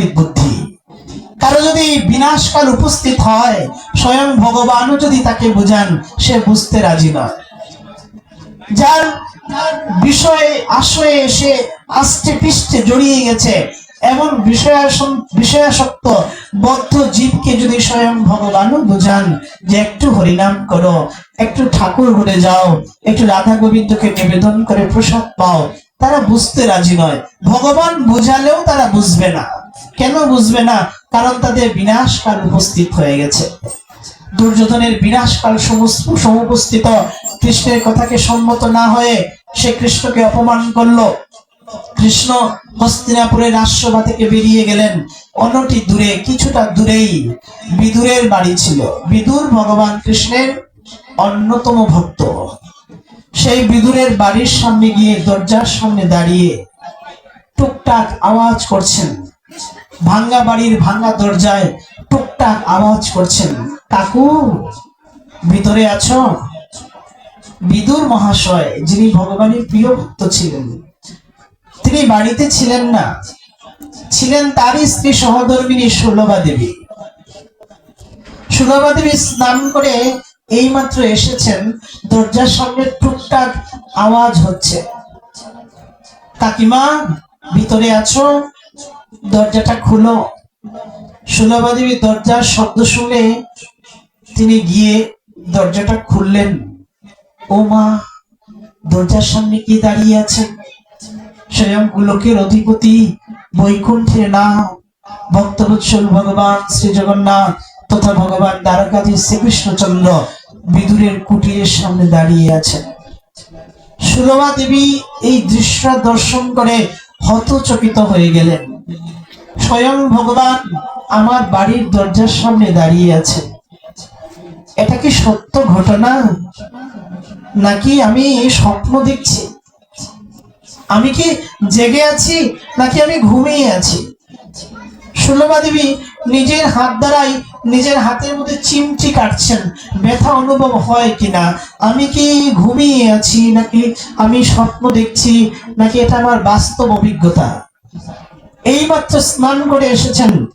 বিপরীত বুদ্ধি। কারও যদি বিনাশকাল উপস্থিত হয়, স্বয়ং ভগবানও যদি তাকে বুঝান, সে বুঝতে রাজি নয়। যার বিষয়ে আশ্রয়ে এসে আষ্টে পৃষ্ঠে জড়িয়ে গেছে, এমন বিষয়াসন- বিষয়াসক্ত বদ্ধ জীবকে যদি স্বয়ং ভগবানও বোঝান যে একটু হরিনাম করো, একটু ঠাকুর ঘুরে যাও, একটু রাধা গোবিন্দকে নিবেদন করে প্রসাদ পাও, তারা বুঝতে রাজি নয়। ভগবান বোঝালেও তারা বুঝবে না। কেন বুঝবে না? কারণ তাদের বিনাশকাল উপস্থিত হয়ে গেছে। দুর্যোধনের বিনাশকাল সমুপস্থিত। কৃষ্ণের কথাকে সম্মত না হয়ে সে কৃষ্ণকে অপমান করল। কৃষ্ণ হস্তিনাপুরের রাজসভা থেকে বেরিয়ে গেলেন। অন্যটি দূরে, কিছুটা দূরেই বিদুরের বাড়ি ছিল। বিদুর ভগবান কৃষ্ণের অন্যতম ভক্ত। সেই বিদুরের বাড়ির সামনে গিয়ে দরজার সামনে দাঁড়িয়ে টুকটাক আওয়াজ করছেন। ভাঙ্গা বাড়ির ভাঙ্গা দরজায় টুকটাক আওয়াজ করছেন। কাকু, ভিতরে আছো? বিদুর মহাশয়, যিনি ভগবানের প্রিয় ভক্ত ছিলেন। তিনি বাড়িতে ছিলেন না। ছিলেন তারই স্ত্রী সহধর্মিনী সুলভা দেবী। সুলভা দেবী স্নান করে এইমাত্র এসেছেন। দরজার সামনে টুকটাক আওয়াজ হচ্ছে। কাকিমা, ভিতরে আছো? দরজাটা খুলো। সুলভা দেবী দরজার শব্দ শুনে তিনি গিয়ে দরজাটা খুললেন। ও মা, দরজার সামনে কি দাঁড়িয়ে আছেন? স্বয়ং গোলকের অধিপতি বৈকুণ্ঠের নাম ভক্তবৎসল ভগবান শ্রী জগন্নাথ তথা ভগবান দ্বারকাধী শ্রীকৃষ্ণচন্দ্র বিদুরের কুটিরের সামনে দাঁড়িয়ে আছেন। সুলভা দেবী এই দৃশ্য দর্শন করে হতচকিত হয়ে গেলেন। স্বয়ং ভগবান আমার বাড়ির দরজার সামনে দাঁড়িয়ে আছে। এটা কি সত্য ঘটনা? নাকি আমি স্বপ্ন দেখছি? আমি কি জেগে আছি? নাকি আমি ঘুমিয়ে আছি? সুলভা দেবী নিজের হাত দ্বারাই নিজের হাতের মধ্যে চিমটি কাটছেন। ব্যথা অনুভব হয় কিনা? আমি কি ঘুমিয়ে আছি? নাকি আমি স্বপ্ন দেখছি? নাকি এটা আমার বাস্তব অভিজ্ঞতা? এইমাত্র স্নান করে এসেছেন।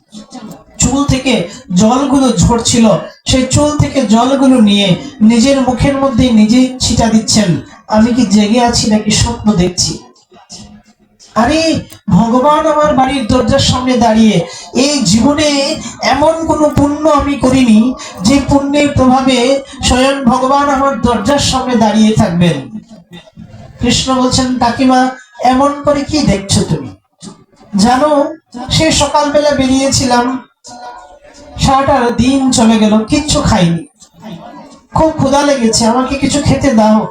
চুল থেকে জলগুলো ঝরছিল। সেই চুল থেকে জলগুলো নিয়ে নিজের মুখের মধ্যে নিজেই ছিটা দিচ্ছেন। আমি কি জেগে আছি নাকি স্বপ্ন দেখছি? আরে, ভগবান আমার বাড়ির দরজার সামনে দাঁড়িয়ে, এই জীবনে এমন কোনো পুণ্য আমি করিনি যে পুণ্যের প্রভাবে স্বয়ং ভগবান আমার দরজার সামনে দাঁড়িয়ে থাকবেন। কৃষ্ণ বলছেন, কাকিমা, এমন করে কি দেখছ তুমি? জানো সে সকালবেলা বেরিয়েছিলাম, সারাটা দিন চলে গেল, কিচ্ছু খাইনি। খুব ক্ষুধা লেগেছে, আমাকে কিছু খেতে দাও।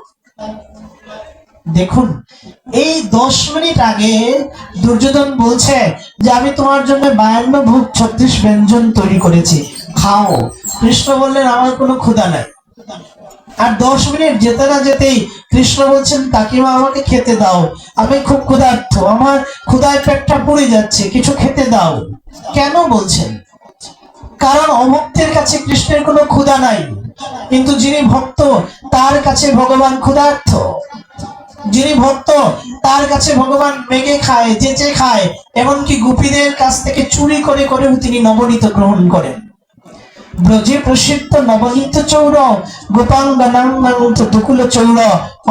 দেখুন, এই দশ মিনিট আগে দুর্যোধন বলছে যে আমি তোমার জন্য বায়ান্ন ভোগ ছত্রিশ ব্যঞ্জন তৈরি করেছি। খাও। কৃষ্ণ বললেন, আমার কোনো ক্ষুধা নাই। আর দশ মিনিট যেতে না যেতেই কৃষ্ণ বলছেন, কাকিমা, আমাকে খেতে দাও। আমি খুব ক্ষুধার্ত। আমার ক্ষুধায় পেটটা পুড়ে যাচ্ছে। কিছু খেতে দাও। কেন বলছেন? কারণ অভক্তের কাছে কৃষ্ণের কোনো ক্ষুধা নাই। কিন্তু যিনি ভক্ত, তার কাছে ভগবান ক্ষুধার্থ যিনি ভক্ত, তার কাছে ভগবান মেঘে খায়, চেচে খায়। এমনকি গোপীদের কাছ থেকে চুরি করে করেও তিনি নবনীত গ্রহণ করেন। ব্রজে প্রসিদ্ধ নবনীত চৌর গোপাঙ্গনাঙ্গন্ত দুকুল চৌর,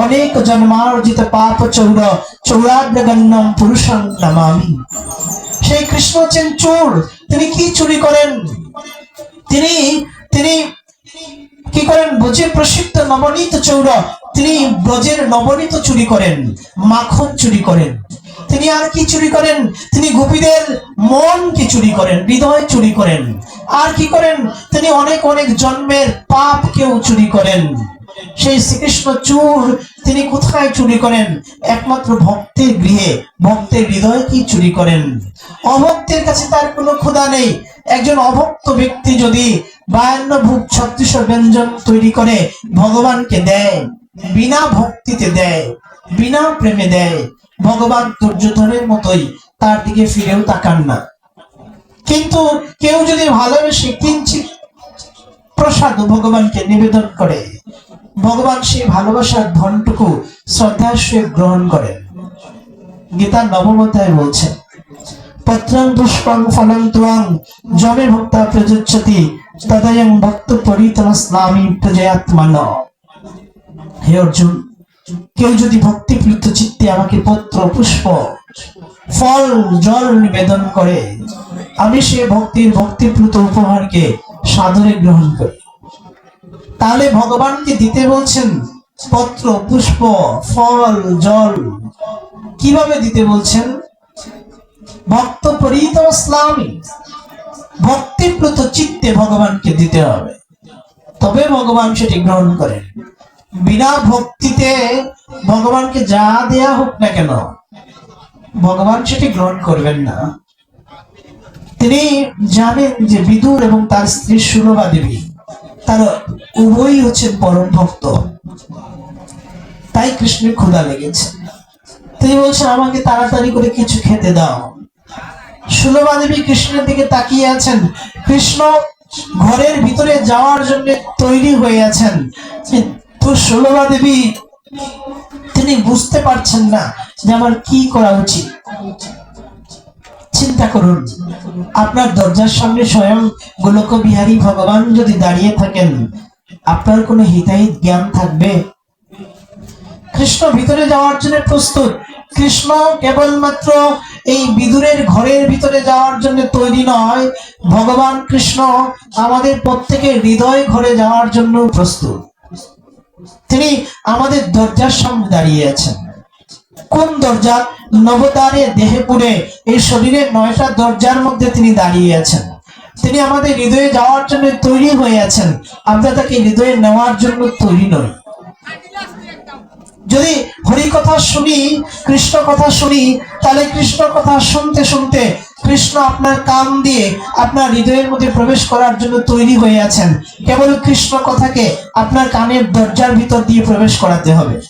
অনেক জন্মার্জিত পাপ চৌর, চৌরাগ্রগণ্যম পুরুষং নামামি। সেই কৃষ্ণ হচ্ছেন চোর তিনি কি চুরি করেন? তিনি তিনি কি করেন? ব্রজের প্রসিদ্ধ নবনীত চৌর, তিনি ব্রজের নবনীত চুরি করেন, মাখন চুরি করেন। তিনি আর কি চুরি করেন? তিনি গোপীদের মন কি চুরি করেন? হৃদয় চুরি করেন। আর কি করেন? তিনি অনেক অনেক জন্মের পাপ কেউ চুরি করেন। সেই শ্রীকৃষ্ণ চুর তিনি কোথায় চুরি করেন? একমাত্র ভক্তের গৃহে। ভক্তের হৃদয় কি চুরি করেন? অভক্তের কাছে তার কোনো ক্ষুধা নেই। একজন অভক্ত ব্যক্তি যদি বায়ান্ন ভূত ছত্রিশ ব্যঞ্জন তৈরি করে, ভগবানকে দেয়, বিনা ভক্তিতে দেয়, বিনা প্রেমে দেয়, ভগবান দুর্যোধনের মতোই তার দিকে ফিরেও তাকান না। কিন্তু কেউ যদি ভালোবেসে কিঞ্চিত প্রসাদ ভগবানকে নিবেদন করে, ভগবান সেই ভালোবাসার ধনটুকু শ্রদ্ধার সহিত গ্রহণ করেন। গীতার নবম অধ্যায় বলছেন পত্রং পুষ্পং ফলং ত্বং জমে ভক্তা প্রযোচ্যতি তদয়ং ভক্ত পরিতম স্নামি প্রজয়াত্মান। হে অর্জুন, কেউ যদি ভক্তিপ্লুত চিত্তে আমাকে পত্র পুষ্প ফল, জল নিবেদন করে। আমি সে ভক্তির ভক্তিপ্লুত উপহারকে সাদরে গ্রহণ করি। তাহলে ভগবানকে দিতে বলছেন? পত্র, পুষ্প, ফল, জল কীভাবে দিতে বলছেন? ভক্ত পরিত ইসলামী। ভক্তিপ্লুত চিত্তে ভগবানকে দিতে হবে। তবে ভগবান সেটি গ্রহণ করেন। বিনা ভক্তিতে ভগবানকে যা দেয়া হোক না কেন ভগবান সেটি গ্রহণ করবেন না। তিনি জানেন যে বিদুর এবং তার স্ত্রী সুলভা দেবী, তার উভয়ই হচ্ছে পরম ভক্ত। তাই কৃষ্ণের ক্ষুধা লেগেছে। তিনি বলছেন, আমাকে তাড়াতাড়ি করে কিছু খেতে দাও। সুলভা দেবী কৃষ্ণের দিকে তাকিয়ে আছেন। কৃষ্ণ ঘরের ভিতরে যাওয়ার জন্য তৈরি হয়ে আছেন। তো সুলভা দেবী, তিনি বুঝতে পারছেন না যে আমার কি করা উচিত? চিন্তা করুন। আপনার দরজার সামনে স্বয়ং গোলক বিহারী ভগবান যদি দাঁড়িয়ে থাকেন, আপনার কোনো হিতাহিত জ্ঞান থাকবে? কৃষ্ণ ভিতরে যাওয়ার জন্য প্রস্তুত। কৃষ্ণ কেবলমাত্র এই বিদুরের ঘরের ভিতরে যাওয়ার জন্য তৈরি নয়। ভগবান কৃষ্ণ আমাদের প্রত্যেকের হৃদয় ঘরে যাওয়ার জন্য প্রস্তুত। তিনি আমাদের দরজার সামনে দাঁড়িয়ে আছেন। কোন দরজা নবতারে দেহে পুরে এই শরীরের নয়টা দরজার মধ্যে তিনি দাঁড়িয়ে আছেন? তিনি আমাদের হৃদয়ে যাওয়ার জন্য তৈরি হয়ে আছেন। আমরা তাকে হৃদয়ে নেওয়ার জন্য তৈরি নই। যদি হরি কথা শুনি, কৃষ্ণ কথা শুনি, তাহলে কৃষ্ণ কথা শুনতে শুনতে কৃষ্ণ আপনার কান দিয়ে আপনার হৃদয়ের মধ্যে প্রবেশ করার জন্য তৈরি হয়ে আছেন। কেবল কৃষ্ণ কথাকে আপনার কানের দরজার ভিতর দিয়ে প্রবেশ করাতে হবে।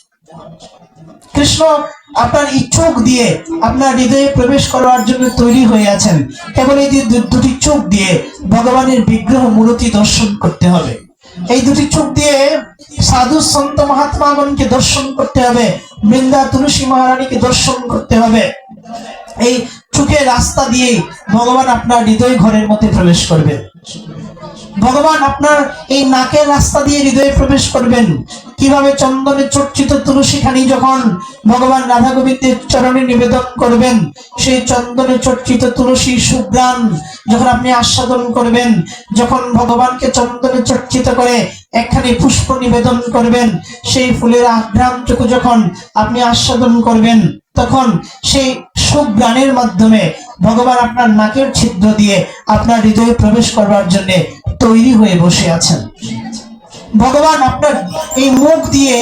কৃষ্ণ আপনার চোখ দিয়ে আপনার হৃদয়ে প্রবেশ করার জন্য তৈরি হয়ে আছেন। কেবল এই দুটি চোখ দিয়ে ভগবানের বিগ্রহ মূর্তি দর্শন করতে হবে। এই দুটি চোখ দিয়ে সাধু সন্ত মহাত্মাগণকে দর্শন করতে হবে। বৃন্দা তুলসী মহারানীকে দর্শন করতে হবে। এই চোখের রাস্তা দিয়েই ভগবান আপনার হৃদয় ঘরের মধ্যে প্রবেশ করবেন। ভগবান আপনার এই নাকের রাস্তা দিয়ে হৃদয়ে প্রবেশ করবেন। কীভাবে চন্দনে চর্চিত তুলসী খানি যখন ভগবান রাধা গোবিন্দের চরণে নিবেদন করবেন, সেই চন্দনে চর্চিত তুলসী সুগ্রাণ যখন আপনি আস্বাদন করবেন, যখন ভগবানকে চন্দনে চর্চিত করে একখানি পুষ্প নিবেদন করবেন, সেই ফুলের আঘ্রাণটুকু যখন আপনি আস্বাদন করবেন, তখন সেই সুগ্রাণের মাধ্যমে ভগবান আপনার নাকের ছিদ্র দিয়ে আপনার হৃদয়ে প্রবেশ করবার জন্য তৈরি হয়ে বসে আছেন। ভগবান আপনার এই মুখ দিয়ে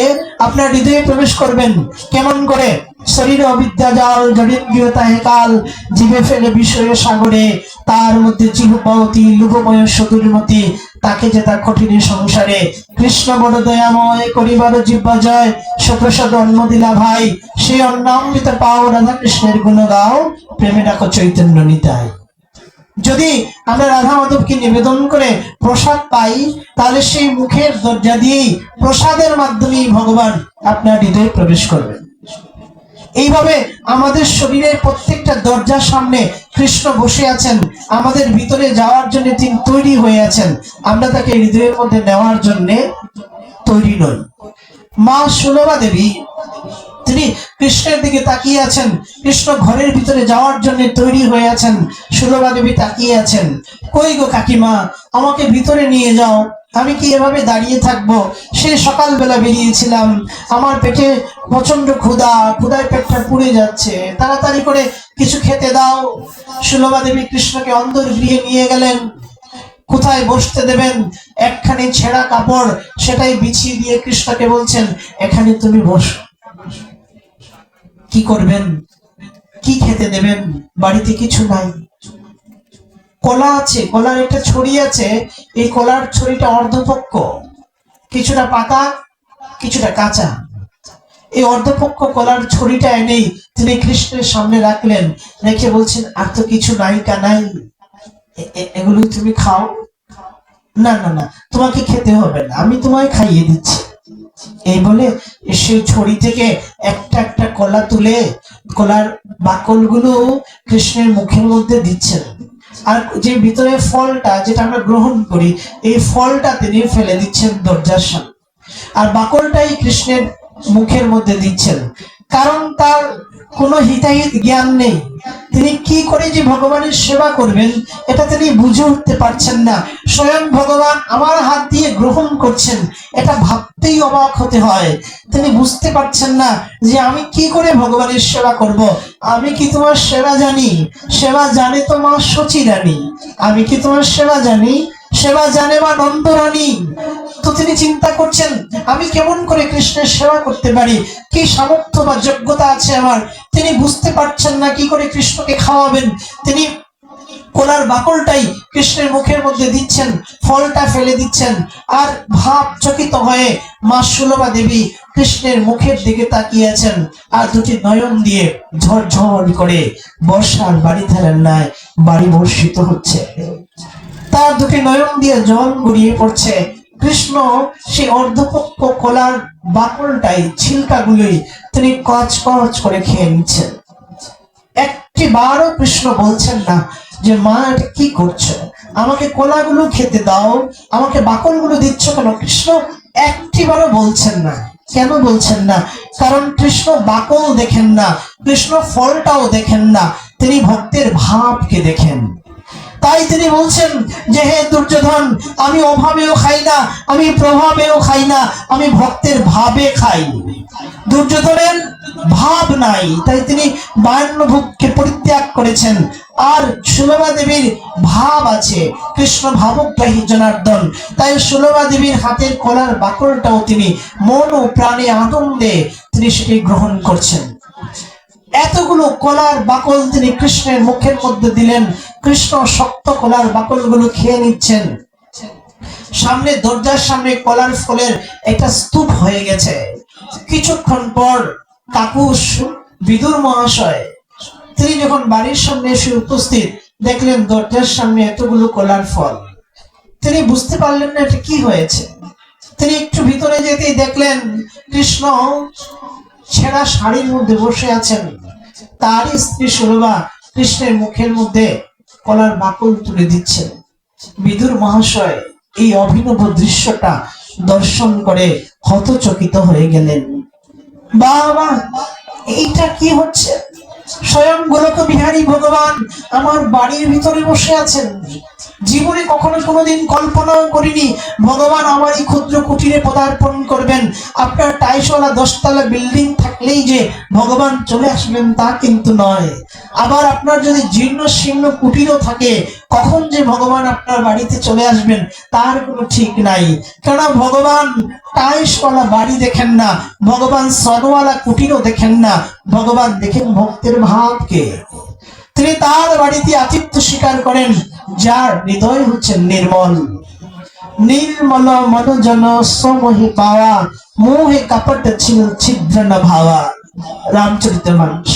আপনার হৃদয়ে প্রবেশ করবেন। কেমন করে? শরীরে অবিদ্যা জাল জড়িন্দ্রিয়তা কাল জীবে ফেলে বিষয়ে সাগরে, তার মধ্যে চিহুপাবতী লুভময় সদুরমতি তাকে যে তার কঠিন সংসারে। কৃষ্ণ বড় দয়াময়, করিবার জিব্বা জয় সুপ্রসাদ অন্ন দিলা ভাই, সেই অন্নামৃত পাও রাধা কৃষ্ণের গুণ গাও প্রেমে ডাকো চৈতন্য নিতাই। যদি আমরা রাধা মাধবকে নিবেদন করে প্রসাদ পাই, তাহলে সেই মুখের দরজা দিয়েই প্রসাদের মাধ্যমেই ভগবান আপনার হৃদয়ে প্রবেশ করবেন। এইভাবে আমাদের শরীরের প্রত্যেকটা দরজার সামনে কৃষ্ণ বসে আছেন, আমাদের ভিতরে যাওয়ার জন্য তিনি তৈরি হয়ে আছেন, আমরা তাকে হৃদয়ের মধ্যে নেওয়ার জন্য তৈরি নই। মা সুলভা দেবী তিনি কৃষ্ণের দিকে তাকিয়ে আছেন। কৃষ্ণ ঘরের ভিতরে যাওয়ার জন্য তৈরি হয়ে আছেন। সুলভা দেবী তাকিয়ে আছেন। কই গো কাকিমা, আমাকে ভিতরে নিয়ে যাও। আমি কি এভাবে দাঁড়িয়ে থাকব? সে সকালবেলা বেরিয়েছিলাম। আমার পেটে প্রচণ্ড ক্ষুধা, ক্ষুধায় পেটটা পুড়ে যাচ্ছে। তাড়াতাড়ি করে কিছু খেতে দাও। সুলভা দেবী কৃষ্ণকে অন্দর গৃহে নিয়ে গেলেন। কোথায় বসতে দেবেন? একখানি ছেঁড়া কাপড়, সেটাই বিছিয়ে দিয়ে কৃষ্ণকে বলছেন, এখানে তুমি বসো। কি করবেন? কি খেতে দেবেন? বাড়িতে কিছু নাই। কলা আছে, কলার একটা ছড়ি আছে। এই কলার ছড়িটা অর্ধপক্ষ। কিছুটা পাকা কিছুটা কাঁচা। এই অর্ধপক্ষ কলার ছড়িটা এনেই তিনি কৃষ্ণের সামনে রাখলেন, রেখে বলছেন, আর তো কিছু নাই কানাই এগুলো তুমি খাও। না না না, তোমাকে খেতে হবে না, আমি তোমায় খাইয়ে দিচ্ছি। এই বলে সেই ছড়ি থেকে একটা একটা কলা তুলে কলার বাকলগুলো কৃষ্ণের মুখের মধ্যে দিচ্ছেন আর যে ভিতরে ফলটা যেটা আমরা গ্রহণ করি, এই ফলটা তিনি ফেলে দিচ্ছেন দরজার সামনে। আর বাকলটাই কৃষ্ণের মুখের মধ্যে দিচ্ছেন। কারণ তার কোনো হিতাহিত জ্ঞান নেই। তিনি কি করে যে ভগবানের সেবা করবেন, এটা তিনি বুঝে উঠতে পারছেন না। স্বয়ং ভগবান আমার হাত দিয়ে গ্রহণ করছেন, এটা ভাবতেই অবাক হতে হয়। তিনি বুঝতে পারছেন না যে আমি কি করে ভগবানের সেবা করব। আমি কি তোমার সেবা জানি? সেবা জানে তো মা সচি রানী আমি কি তোমার সেবা জানি? সেবা জানে মা নন্দ রানী? তো তিনি চিন্তা করছেন, আমি কেমন করে কৃষ্ণের সেবা করতে পারি? কি সামর্থ্য বা যোগ্যতা আছে আমার? তিনি বুঝতে পারছেন না কি করে কৃষ্ণকে খাওয়াবেন। তিনি কোলার বাকলটাই কৃষ্ণের মুখের মধ্যে দিচ্ছেন, ফলটা ফেলে দিচ্ছেন। আর ভাব চকিত হয়ে মা সুলভা দেবী কৃষ্ণের মুখের দিকে তাকিয়েছেন আর দুটি নয়ন দিয়ে ঝরঝর করে বর্ষার বাড়ি ধারের নাই বাড়ি বর্ষিত হচ্ছে। তার দুটি নয়ন দিয়ে জল গড়িয়ে পড়ছে। কৃষ্ণ সেই অর্ধপক্ষ কলার বাকলটাই ছিলকাগুলোই তিনি কচ কচ করে খেয়ে নিচ্ছেন। একটি বারও কৃষ্ণ বলছেন না যে, মা, এটা কি করছ? আমাকে কলাগুলো খেতে দাও, আমাকে বাকলগুলো দিচ্ছ কেন? কৃষ্ণ একটি বারও বলছেন না। কেন বলছেন না? কারণ কৃষ্ণ বাকল দেখেন না, কৃষ্ণ ফলটাও দেখেন না, তিনি ভক্তের ভাবকে দেখেন। তাই তিনি বলছেন যে, হে দুর্যোধন, আমি অভাবেও খাই না, আমি প্রভাবেও খাই না, আমি ভক্তের ভাবে খাই। দুর্যোধনের ভাব নাই, তাই তিনি বায়ান্ন ভোগকে পরিত্যাগ করেছেন। আর সুলভা দেবীর ভাব আছে, কৃষ্ণ ভাবগ্রাহী জনার্দন। তাই সুলভা দেবীর হাতের কলার বাকলটাও তিনি মন ও প্রাণে আনন্দে তিনি সেটি গ্রহণ করছেন। এতগুলো কলার বাকল তিনি কৃষ্ণের মুখের মধ্যে দিলেন কৃষ্ণ শক্ত কলার বাকলগুলো খেয়ে নিচ্ছেন। সামনে দরজার সামনে কলার ফলের একটা স্তূপ হয়ে গেছে। কিছুক্ষণ পর কাকু বিদুর মহাশয়, তিনি যখন বাড়ির সামনে এসে উপস্থিত, দেখলেন দরজার সামনে এতগুলো কলার ফল। তিনি বুঝতে পারলেন না এটা কি হয়েছে। তিনি একটু ভিতরে যেতেই দেখলেন কৃষ্ণ ছেঁড়া শাড়ির মধ্যে বসে আছেন। তারই স্ত্রী সুরভা কৃষ্ণের মুখের মধ্যে কলার বাকল তুলে দিচ্ছেন। বিদুর মহাশয় এই অভিনব দৃশ্যটা দর্শন করে হতচকিত হয়ে গেলেন। বাবা, এইটা কি হচ্ছে? স্বয়ং গোলক বিহারী ভগবান আমার বাড়ির ভিতরে বসে আছেন। জীবনে কখনো কোনোদিন কল্পনাও করিনি, ভগবান আমার এই ক্ষুদ্র কুটিরে পদার্পণ করবেন। আপনার টাইশওয়ালা দশতলা বিল্ডিং থাকলেই যে ভগবান চলে আসবেন তা কিন্তু নয়। আবার আপনার যদি জীর্ণ শীর্ণ কুটিরও থাকে কখন যে ভগবান আপনার বাড়িতে চলে আসবেন, তার কোনো ঠিক নাই। কেননা ভগবান টাইশওয়ালা বাড়ি দেখেন না, ভগবান সনওয়ালা কুটিরও দেখেন না, ভগবান দেখেন ভক্তের ভাবকে। তিনি তার বাড়িতে আতিথ্য স্বীকার করেন, যার হৃদয় হচ্ছে নির্মল। নির্মল মনোজন সমহি পাওয়া, মোহে কাপট ছিল ছিদ্র ন ভাবা রামচরিত মানুষ।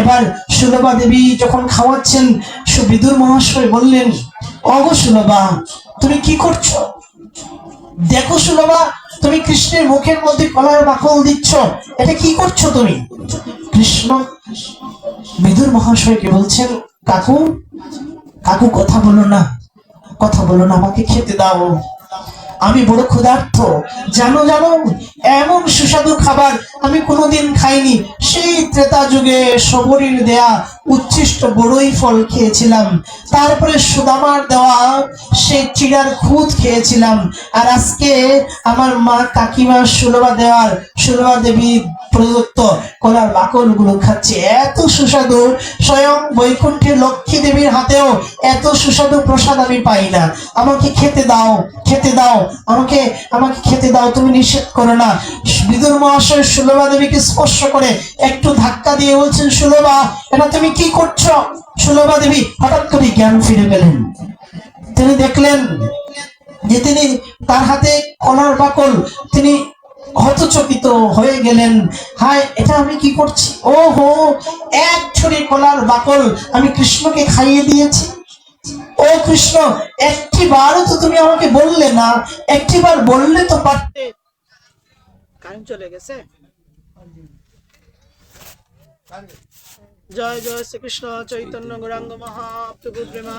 এবার সুলভা দেবী যখন খাওয়াচ্ছেন সুবিদুর মহাশয় বললেন, অগ সুলভা, তুমি কি করছ? দেখো সুলভা, তুমি কৃষ্ণের মুখের মধ্যে কলার বাকল দিচ্ছ, এটা কি করছ তুমি? কৃষ্ণ বিদুর মহাশয়কে বলছেন, কাকু কাকু, কথা বলো না, কথা বলো না, আমাকে খেতে দাও। আমি বড় ক্ষুধার্থ জানো জানো, এমন সুস্বাদু খাবার আমি কোনোদিন খাইনি। সেই ত্রেতা যুগে সবরীর দেয়া উচ্ছিষ্ট বড়ই ফল খেয়েছিলাম। তারপরে সুদামার দেওয়া সেই চিড়ার খুদ খেয়েছিলাম। আর আজকে আমার মা কাকিমা সুলভা দেওয়ার, সুলভা দেবী প্রদত্ত কলার বাকলগুলো খাচ্ছে। এত সুস্বাদু। স্বয়ং বৈকুণ্ঠের লক্ষ্মী দেবীর হাতেও এত সুস্বাদু প্রসাদ আমি পাই না। আমাকে খেতে দাও খেতে দাও, আমাকে আমাকে খেতে দাও, তুমি নিষেধ করো না। বিদুর মহাশয় সুলভা দেবীকে স্পর্শ করে একটু ধাক্কা দিয়ে বলছেন, সুলভা, এটা তুমি কি করছ? সুলভা দেবী, হঠাৎ করে জ্ঞান ফিরে পেলেন। তিনি দেখলেন যে তিনি তার হাতে কলার বাকল, তিনি হতচকিত হয়ে গেলেন। হায়, এটা আমি কি করছি? ও হো এক ছড়ি কলার বাকল আমি কৃষ্ণকে খাইয়ে দিয়েছি। ও কৃষ্ণ, একটি বারও তো তুমি আমাকে বললে না, একটি বার বললে তো পারতে। কারেন্ট চলে গেছে? জয় জয় শ্রীকৃষ্ণ চৈতন্য গৌরাঙ্গ মহাপ্রভু প্রেমা